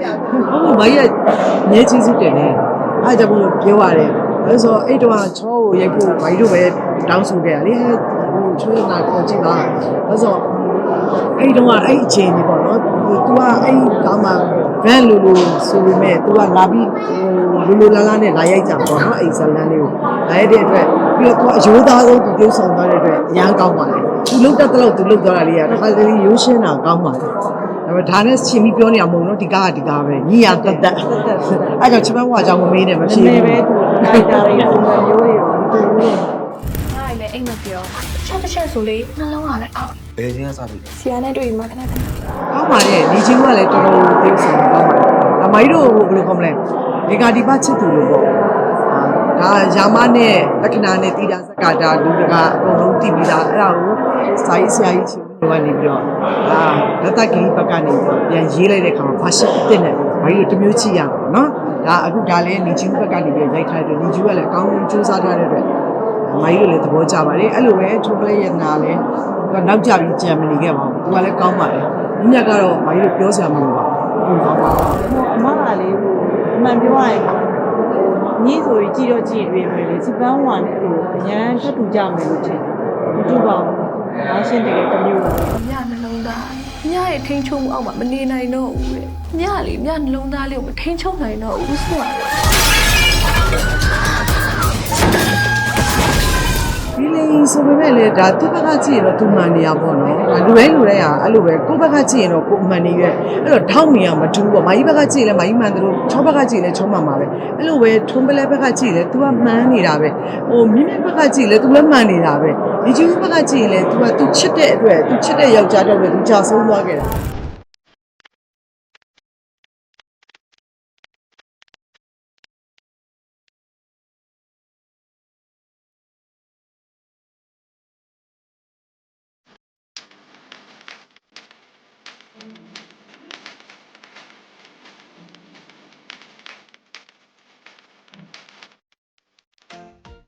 ဟုတ်မိုင်းရငဲချင်းစစ်တယ်နဲ့အားကြောင့်မလို့ပြောရတယ်အဲဆိုအဲ့တော့ချောကိုရိုက်ဖို့မိုင်းတို့ပဲတောင်းဆိုခဲ့ရလေဟိုချွေးနာခေါ်ကြည့်ပါအဲဆိုအဲ့တော့အဲ့အချိန်ကြီးပေါ့နော်ဟို तू ကအဲ့ကောင်းမှ van လူလူဆိုပေမဲ့ तू ကလာပြီးဟိုလူလူလာလာနဲ့လာရိုက်ကြပေါ့နော်အဲ့ဇလန်လေးကိုလာရိုက်တဲ့အတွက်ပြီးတော့ तू အယိုးသားဆုံး तू ပြုံးဆောင်သွားတဲ့အတွက်အရန်ကောင်းပါတယ် तू လုတ်တတ်တဲ့လောက် तू လုတ်သွားတာလေးကတစ်ခါတလေရိုးရှင်းတာကောင်းပါတယ် ဒါ ပေမဲ့ဒါနဲ့ရှင်ပြီးပြောနေရမဟုတ်နော်ဒီကားကဒီကားပဲညီရတက်တက်အဲ့ကြောင့်ချစ်မဝါကြောင့်မမေးနဲ့မဖြေနေဘူးပဲသူလိုက်တာတွေပုံစံမျိုးတွေတော့သူတို့အားလည်းအိမ်မပြောချက်တစ်ချက်ဆိုလေနှလုံးကလည်းအောက်ဘယ်ချင်းကစပြီလဲဆရာနဲ့တွေ့မှခဏခဏကောင်းပါတယ်ဒီချင်းကလည်းတော်တော်သိဆောင်ကောင်းပါတယ်အမိုင်းတို့ဘယ်လိုခေါ်မလဲဒီကာဒီပါချစ်သူလို့ပေါ့ဒါရာမနဲ့လက္ခဏာနဲ့တီတာစက္ကတာလူတကာအကုန်လုံးတည်ပြီးသားအဲ့ဒါကိုစာရေးဆရာကြီးချင်း တို့ကနေပြီးတော့အာလက်တက်ကလေးဘက်ကနေပြီးတော့ပြန်ရေးလိုက်တဲ့ခါမှာဘာရှစ်တက်နေဘာလို့တမျိုးချစ်ရမှာနော်ဒါအခုဒါလည်းနေချင်းဘက်ကနေပြီးရိုက်ထားတဲ့နေချင်းကလည်းအကောင်းဆုံးစူးစမ်းထားတဲ့အတွက်မိုင်းတို့လည်းသဘောကျပါတယ်အဲ့လိုပဲချိုကလက်ရဲ့နာလည်းသူကနောက်ကျပြီးကြံမနေခဲ့ပါဘူးသူကလည်းကောင်းပါတယ်ညညကတော့မိုင်းတို့ပြောစရာမလိုပါဘူးကောင်းပါအမကလေးဟိုအမှန်ပြောရရင်ညီဆိုရင်ကြည့်တော့ကြည့်တွေ့မယ်လေစပန်းဝါနဲ့ဟိုအရန်ထပ်တူကြမယ်လို့ထင်တယ်မတူပါဘူး ငါရှင်းတကယ်တစ်မျိုးပါမြနှလုံးသားမြရဲ့ထိန်ချုံမှုအောက်မှာမနေနိုင်တော့ဘူးတဲ့မြလေမြနှလုံးသားလေးကိုမထိန်ချုံနိုင်တော့ဘူးဆိုတာ ဒီလေဆိုပေမဲ့လည်းဒါသူ့ဘက်ကကြည့်ရင်တော့သူမှန်နေရပေါ့နော်ဒါလူတိုင်းလူတိုင်းဟာအဲ့လိုပဲကိုယ့်ဘက်ကကြည့်ရင်တော့ကိုယ်မှန်နေရဲ့အဲ့တော့ထောက်နေရမတူဘူးပေါ့မိုင်းဘက်ကကြည့်ရင်လည်းမိုင်းမှန်တယ်လို့ချောဘက်ကကြည့်ရင်လည်းချောမှန်ပါပဲအဲ့လိုပဲထုံးပလဲဘက်ကကြည့်ရင်လည်း तू ကမှန်နေတာပဲဟိုမြင့်မြင့်ဘက်ကကြည့်ရင်လည်း तू လည်းမှန်နေတာပဲဒီကျူးဘက်ကကြည့်ရင်လည်း तू က तू ချစ်တဲ့အတွက် तू ချစ်တဲ့ယောက်ျားတဲ့အတွက် तू ကြာဆုံးသွားခဲ့တာ